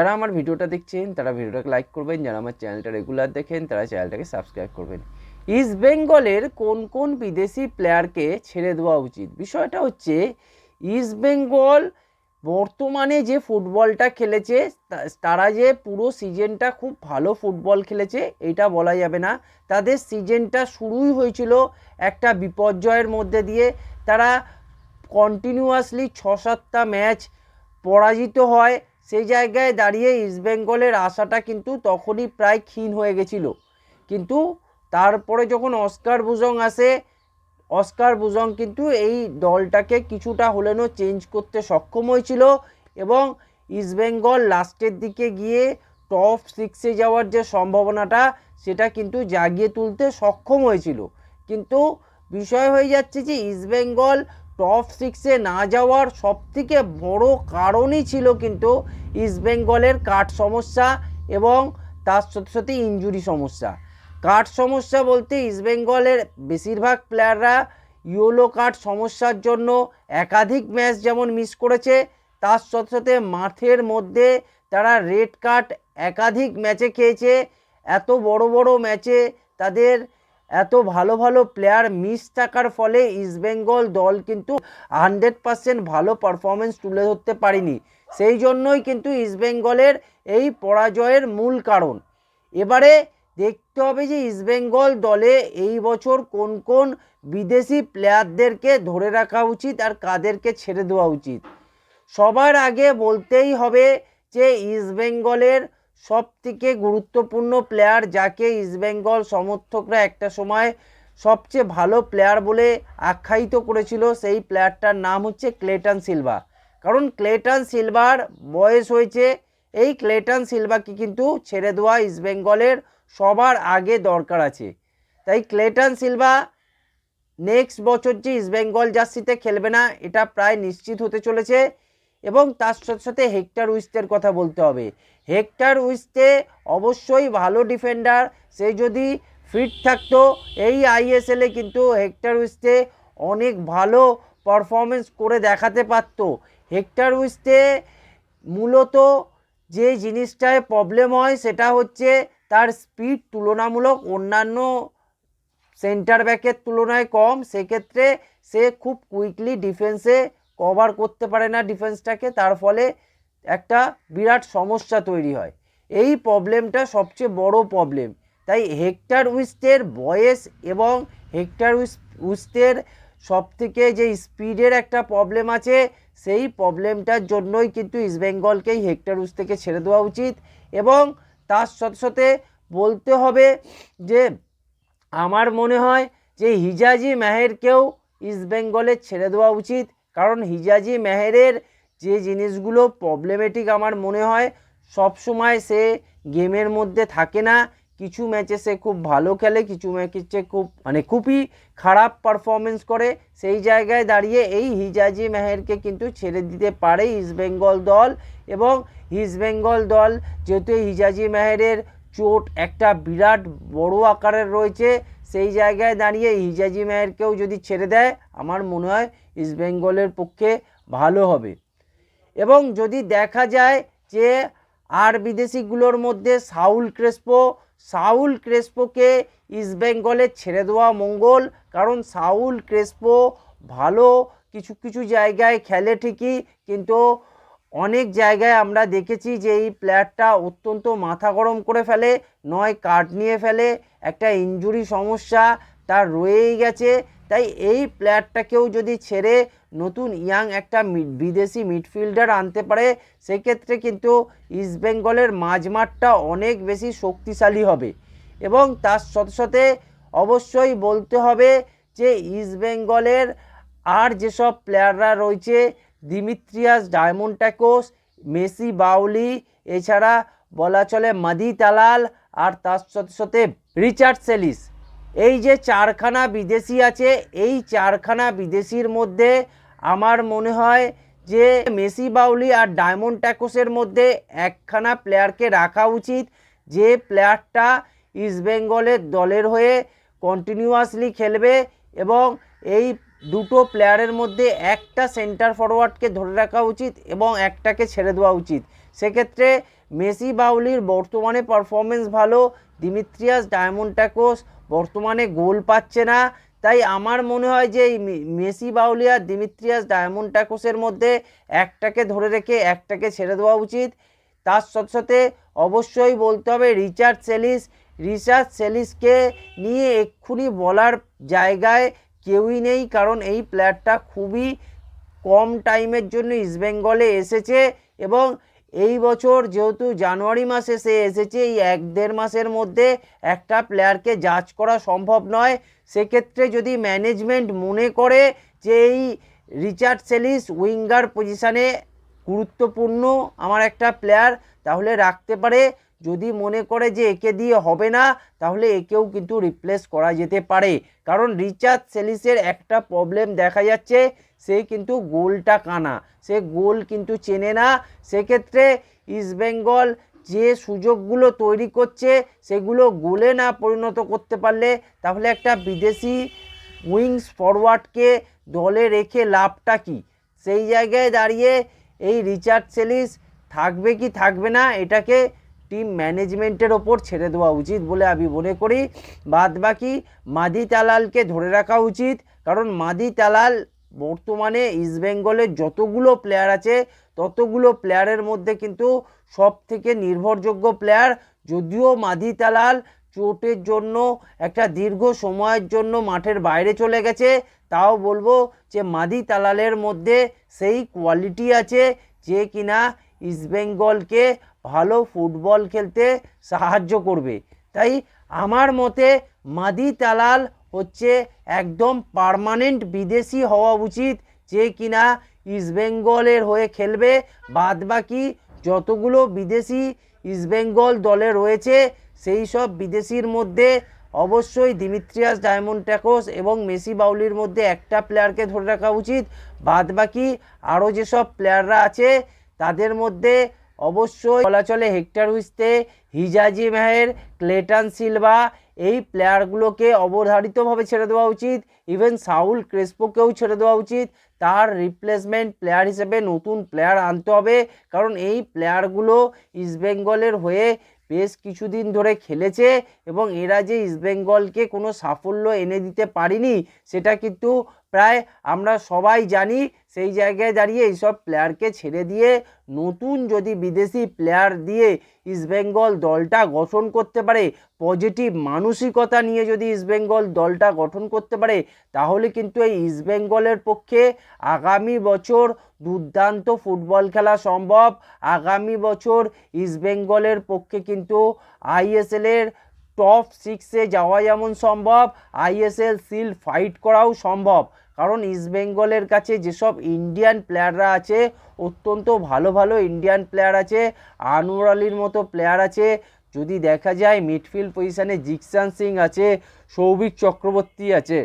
যারা আমার ভিডিওটা দেখছেন, তারা ভিডিওটাকে লাইক করবেন। যারা আমার চ্যানেলটা রেগুলার দেখেন, তারা চ্যানেলটাকে সাবস্ক্রাইব করবেন। ইস্ট বেঙ্গলের কোন কোন বিদেশি প্লেয়ারকে ছেড়ে দেওয়া উচিত? বিষয়টা হচ্ছে ইস্ট বেঙ্গল বর্তমানে যে ফুটবলটা খেলেছে তারা যে পুরো সিজনটা খুব ভালো ফুটবল খেলেছে, এটা বলা যাবে না। তাদের সিজনটা শুরুই হয়েছিল একটা বিপর্যয়ের মধ্যে দিয়ে। তারা কন্টিনিউয়াসলি ছ সাতটা ম্যাচ পরাজিত হয়। সেই জায়গায় দাঁড়িয়ে ইস্টবেঙ্গলের আশাটা কিন্তু তখনই প্রায় ক্ষীণ হয়ে গেছিল। কিন্তু তারপরে যখন অস্কার বুজং আসে অস্কার বুজং কিন্তু এই দলটাকে কিছুটা হলেনও চেঞ্জ করতে সক্ষম হয়েছিল এবং ইস্টবেঙ্গল লাস্টের দিকে গিয়ে টপ সিক্সে যাওয়ার যে সম্ভাবনাটা, সেটা কিন্তু জাগিয়ে তুলতে সক্ষম হয়েছিল। কিন্তু বিষয় হয়ে যাচ্ছে যে ইস্টবেঙ্গল টপ সিক্সে না যাওয়ার সবথেকে বড় কারণই ছিল কিন্তু ইস্টবেঙ্গলের কাঠ সমস্যা এবং তার সাথে সাথে ইঞ্জুরি সমস্যা। কাঠ সমস্যা বলতে ইস্টবেঙ্গলের বেশিরভাগ প্লেয়াররা ইয়েলো কার্ড সমস্যার জন্য একাধিক ম্যাচ যেমন মিস করেছে, তার সাথে সাথে মাঠের মধ্যে তারা রেড কার্ড একাধিক ম্যাচে খেয়েছে। এত বড় বড় ম্যাচে তাদের এত ভালো ভালো প্লেয়ার মিস থাকার ফলে ইস্টবেঙ্গল দল কিন্তু হান্ড্রেড পারসেন্ট ভালো পারফরমেন্স তুলে ধরতে পারেনি। সেই জন্যই কিন্তু ইস্টবেঙ্গলের এই পরাজয়ের মূল কারণ। এবারে দেখতে হবে যে ইস্টবেঙ্গল দলে এই বছর কোন কোন বিদেশি প্লেয়ারদেরকে ধরে রাখা উচিত আর কাদেরকে ছেড়ে দেওয়া উচিত। সবার আগে বলতেই হবে যে ইস্টবেঙ্গলের সব থেকে গুরুত্বপূর্ণ প্লেয়ার যাকে ইস্টবেঙ্গল সমর্থকরা একটা সময় সবচেয়ে ভালো প্লেয়ার বলে আখ্যায়িত করেছিল সেই প্লেয়ারটার নাম হচ্ছে ক্লেটন সিলভা কারণ ক্লেটন সিলভার বয়স হয়েছে, এই ক্লেটন সিলভাকে কিন্তু ছেড়ে দেওয়া ইস্টবেঙ্গলের সবার আগে দরকার আছে। তাই ক্লেটন সিলভা নেক্সট বছর যে ইস্টবেঙ্গল জার্সিতে খেলবে না, এটা প্রায় নিশ্চিত হতে চলেছে। এবং তার সাথে সাথে হেক্টর উইস্টের কথা বলতে হবে। হেক্টর উইস্টে অবশ্যই ভালো ডিফেন্ডার, সে যদি ফিট থাকতো, এই আইএসএলে কিন্তু হেক্টর উইস্টে অনেক ভালো পারফরমেন্স করে দেখাতে পারতো। হেক্টর উইস্টে মূলত যে জিনিসটায় প্রবলেম হয়, সেটা হচ্ছে তার স্পিড তুলনামূলক অন্যান্য সেন্টার ব্যাকের তুলনায় কম। সেক্ষেত্রে সে খুব কুইকলি ডিফেন্সে কভার করতে পারে না ডিফেন্সটাকে তার ফলে একটা বিরাট সমস্যা তৈরি হয়। এই প্রবলেমটা সবচেয়ে বড় প্রবলেম তাই হেক্টর উইস্টের বয়স এবং হেক্টর উইস উইস্টের সবথেকে যে স্পিডের একটা প্রবলেম আছে, সেই প্রবলেমটার জন্যই কিন্তু ইস্টবেঙ্গলকেই হেক্টর উইস থেকে ছেড়ে দেওয়া উচিত। এবং তার সাথে সাথে বলতে হবে যে, আমার মনে হয় যে হিজাজি মেহেরকেও ইস্টবেঙ্গলে ছেড়ে দেওয়া উচিত। কারণ হিজাজি মেহেরের যে জিনিসগুলো প্রবলেমেটিক আমার মনে হয়, সব সময় সে গেমের মধ্যে থাকে না। কিছু ম্যাচে সে খুব ভালো খেলে, কিছু ম্যাচে খুব মানে খুবই খারাপ পারফরমেন্স করে। সেই জায়গায় দাঁড়িয়ে এই হিজাজি মেহেরকে কিন্তু ছেড়ে দিতে পারে ইস্টবেঙ্গল দল এবং ইস্টবেঙ্গল দল, যেহেতু হিজাজি মেহেরের চোট একটা বিরাট বড় আকারের রয়েছে সেই জায়গায় দাঁড়িয়ে হিজাজি মেহেরকেও যদি ছেড়ে দেয়, আমার মনে হয় ইস্টবেঙ্গলের পক্ষে ভালো হবে। এবং যদি দেখা যায় যে আর বিদেশিগুলোর মধ্যে সাউল ক্রেসপো, সাউল ক্রেসপোকে ইস্টবেঙ্গলে ছেড়ে দেওয়া মঙ্গল, কারণ সাউল ক্রেসপো ভালো কিছু কিছু জায়গায় খেলে ঠিকই, কিন্তু অনেক জায়গায় আমরা দেখেছি যে এই প্লেয়ারটা অত্যন্ত মাথা গরম করে ফেলে, নয় কার্ড নিয়ে ফেলে, একটা ইঞ্জুরি সমস্যা তার রয়েই গেছে। তাই এই প্লেয়ারটাকেও যদি ছেড়ে নতুন ইয়াং একটা বিদেশি মিডফিল্ডার আনতে পারে, সেক্ষেত্রে কিন্তু ইস্টবেঙ্গলের মাঝমাঠটা অনেক বেশি শক্তিশালী হবে। এবং তার সাথে সাথে অবশ্যই বলতে হবে যে ইস্টবেঙ্গলের আর যেসব প্লেয়াররা রয়েছে দিমিত্রিয়াস, ডায়মন্ড ট্যাকোস, মেসি বাউলি, এছাড়া বলা চলে মাদি তালাল আর তার সাথে সাথে রিচার্ড সেলিস। এই যে চারখানা বিদেশি আছে, এই চারখানা বিদেশির মধ্যে আমার মনে হয় যে মেসি বাউলি আর ডায়মন্ড ট্যাকোসের মধ্যে একখানা প্লেয়ারকে রাখা উচিত, যে প্লেয়ারটা ইস্টবেঙ্গলের দলের হয়ে কন্টিনিউয়াসলি খেলবে এবং এই দুটো প্লেয়ারের মধ্যে একটা সেন্টার ফরওয়ার্ডকে ধরে রাখা উচিত এবং একটাকে ছেড়ে দেওয়া উচিত। সেক্ষেত্রে মেসি বাউলির বর্তমানে পারফরমেন্স ভালো, দিমিত্রিয়াস, ডায়মন্ড ট্যাকোস বর্তমানে গোল পাচ্ছে না। তাই আমার মনে হয় যে এই মেসি আর দিমিত্রিয়াস, ডায়মন্ড ট্যাকোসের মধ্যে একটাকে ধরে রেখে একটাকে ছেড়ে দেওয়া উচিত। তার সাথে সাথে অবশ্যই বলতে হবে রিচার্ড সেলিস। রিচার্ড সেলিসকে নিয়ে এক্ষুনি বলার জায়গায় কেউই নেই, কারণ এই প্লেয়ারটা খুবই কম টাইমের জন্য ইস্টবেঙ্গলে এসেছে এবং এই বছর যেহেতু জানুয়ারি মাসে সে এসেছে, এই এক দেড় মাসের মধ্যে একটা প্লেয়ারকে জাজ করা সম্ভব নয়। সেক্ষেত্রে যদি ম্যানেজমেন্ট মনে করে যে এই রিচার্ড সেলিস উইঙ্গার পজিশানে গুরুত্বপূর্ণ আমার একটা প্লেয়ার তাহলে রাখতে পারে। যদি মনে করে যে একে দিয়ে হবে না, তাহলে একেও কিন্তু রিপ্লেস করা যেতে পারে। কারণ রিচার্জ সেলিসের একটা প্রবলেম দেখা যাচ্ছে, সে কিন্তু গোলটা কানা। সে গোল কিন্তু চেনে না। সেক্ষেত্রে ইস্টবেঙ্গল যে সুযোগগুলো তৈরি করছে, সেগুলো গোলে না পরিণত করতে পারলে, তাহলে একটা বিদেশি উইংস ফরওয়ার্ডকে দলে রেখে লাভটা কি? সেই জায়গায় দাঁড়িয়ে এই রিচার্ড সেলিস থাকবে কি থাকবে না, এটাকে টিম ম্যানেজমেন্টের ওপর ছেড়ে দেওয়া উচিত বলে আমি মনে করি। বাদ বাকি মাদি তালালকে ধরে রাখা উচিত, কারণ মাদি তালাল বর্তমানে ইস্টবেঙ্গলের যতগুলো প্লেয়ার আছে, ততগুলো প্লেয়ারের মধ্যে কিন্তু সব থেকে নির্ভরযোগ্য প্লেয়ার। যদিও মাদি তালাল চোটের জন্য, একটা দীর্ঘ সময়ের জন্য মাঠের বাইরে চলে গেছে, তাও বলব যে মাদি তালালের মধ্যে সেই কোয়ালিটি আছে যে কিনা ইস্টবেঙ্গলকে ভালো ফুটবল খেলতে সাহায্য করবে। তাই আমার মতে মাদি তালাল হচ্ছে একদম পার্মানেন্ট বিদেশি হওয়া উচিত যে কিনা ইস্টবেঙ্গলের হয়ে খেলবে। বাদ বাকি যতগুলো বিদেশি ইস্টবেঙ্গল দলে রয়েছে, সেই সব বিদেশির মধ্যে অবশ্যই দিমিত্রিয়াস ডায়মন্ড ট্যাকোস এবং মেসি বাউলির মধ্যে একটা প্লেয়ারকে ধরে রাখা উচিত। বাদ বাকি আরও যেসব প্লেয়াররা আছে তাদের মধ্যে অবশ্যই বলা চলে Hector Yuste Hijazi Maher, Clayton Silva এই প্লেয়ারগুলোকে অবধারিতভাবে ছেড়ে দেওয়া উচিত। ইভেন সাউল ক্রেসপোকেও ছেড়ে দেওয়া উচিত। তার রিপ্লেসমেন্ট প্লেয়ার হিসেবে নতুন প্লেয়ার আনতে হবে। কারণ এই প্লেয়ারগুলো ইস্টবেঙ্গলের হয়ে বেশ কিছুদিন ধরে খেলেছে এবং এরা যে ইস্টবেঙ্গলকে কোনো সাফল্য এনে দিতে পারিনি, সেটা কিন্তু প্রায় আমরা সবাই জানি সেই জায়গায় দাঁড়িয়ে এইসব প্লেয়ারকে ছেড়ে দিয়ে নতুন যদি বিদেশি প্লেয়ার দিয়ে ইস্টবেঙ্গল দলটা গঠন করতে পারে পজিটিভ মানসিকতা নিয়ে যদি ইস্টবেঙ্গল দলটা গঠন করতে পারে, তাহলে কিন্তু এই ইস্টবেঙ্গলের পক্ষে আগামী বছর দুর্দান্ত ফুটবল খেলা সম্ভব। আগামী বছর ইস্টবেঙ্গলের পক্ষে কিন্তু আইএসএলের টপ সিক্সে যাওয়া যেমন সম্ভব আইএসএল সিল ফাইট করাও সম্ভব। কারণ ইস্টবেঙ্গলের কাছে যেসব ইন্ডিয়ান প্লেয়াররা আছে, অত্যন্ত ভালো ভালো ইন্ডিয়ান প্লেয়ার আছে, আনোয়ার আলীর মতো প্লেয়ার আছে। যদি দেখা যায় মিডফিল্ড পজিশানে জিকসান সিং আছে, সৌভিক চক্রবর্তী আছে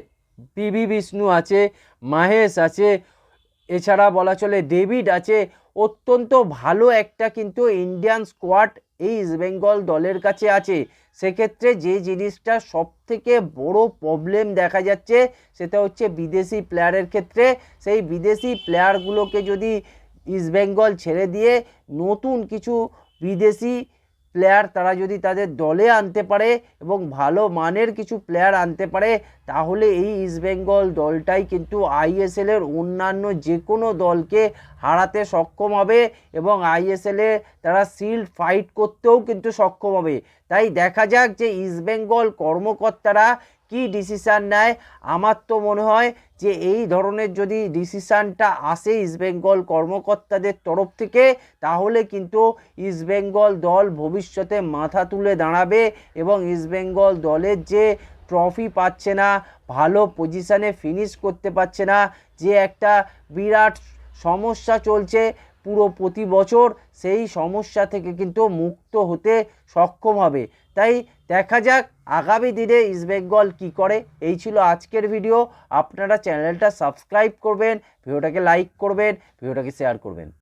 পিভি বিষ্ণু আছে, মাহেশ আছে, এছাড়া বলা চলে ডেভিড আছে অত্যন্ত ভালো একটা কিন্তু ইন্ডিয়ান স্কোয়াড এই ইস্টবেঙ্গল দলের কাছে আছে। সেক্ষেত্রে যে জিনিসটা সব থেকে বড় প্রবলেম দেখা যাচ্ছে, সেটা হচ্ছে বিদেশি প্লেয়ারের ক্ষেত্রে। সেই বিদেশি প্লেয়ারগুলোকে যদি ইস্টবেঙ্গল ছেড়ে দিয়ে নতুন কিছু বিদেশি প্লেয়ার তারা যদি তাদের দলে আনতে পারে এবং ভালো মানের কিছু প্লেয়ার আনতে পারে, তাহলে এই ইস্টবেঙ্গল দলটাই কিন্তু আইএসএলের অন্যান্য যে কোনো দলকে হারাতে সক্ষম হবে এবং আইএসএলে তারা শিল্ড ফাইট করতেও কিন্তু সক্ষম হবে। তাই দেখা যাক যে ইস্টবেঙ্গল কর্মকর্তারা কি ডিসিশান নেয়? আমার তো মনে হয় যে এই ধরনের যদি ডিসিশানটা আসে ইস্টবেঙ্গল কর্মকর্তাদের তরফ থেকে, তাহলে কিন্তু ইস্টবেঙ্গল দল ভবিষ্যতে মাথা তুলে দাঁড়াবে এবং ইস্টবেঙ্গল দলের যে ট্রফি পাচ্ছে না, ভালো পজিশানে ফিনিশ করতে পারছে না, যে একটা বিরাট সমস্যা চলছে পুরো প্রতি বছর সেই সমস্যা থেকে কিন্তু মুক্ত হতে সক্ষম হবে। তাই দেখা যাক আগামী দিনে ইস্টবেঙ্গল কি করে। এই ছিল আজকের ভিডিও আপনারা চ্যানেলটা সাবস্ক্রাইব করবেন ভিডিওটাকে লাইক করবেন ভিডিওটাকে শেয়ার করবেন।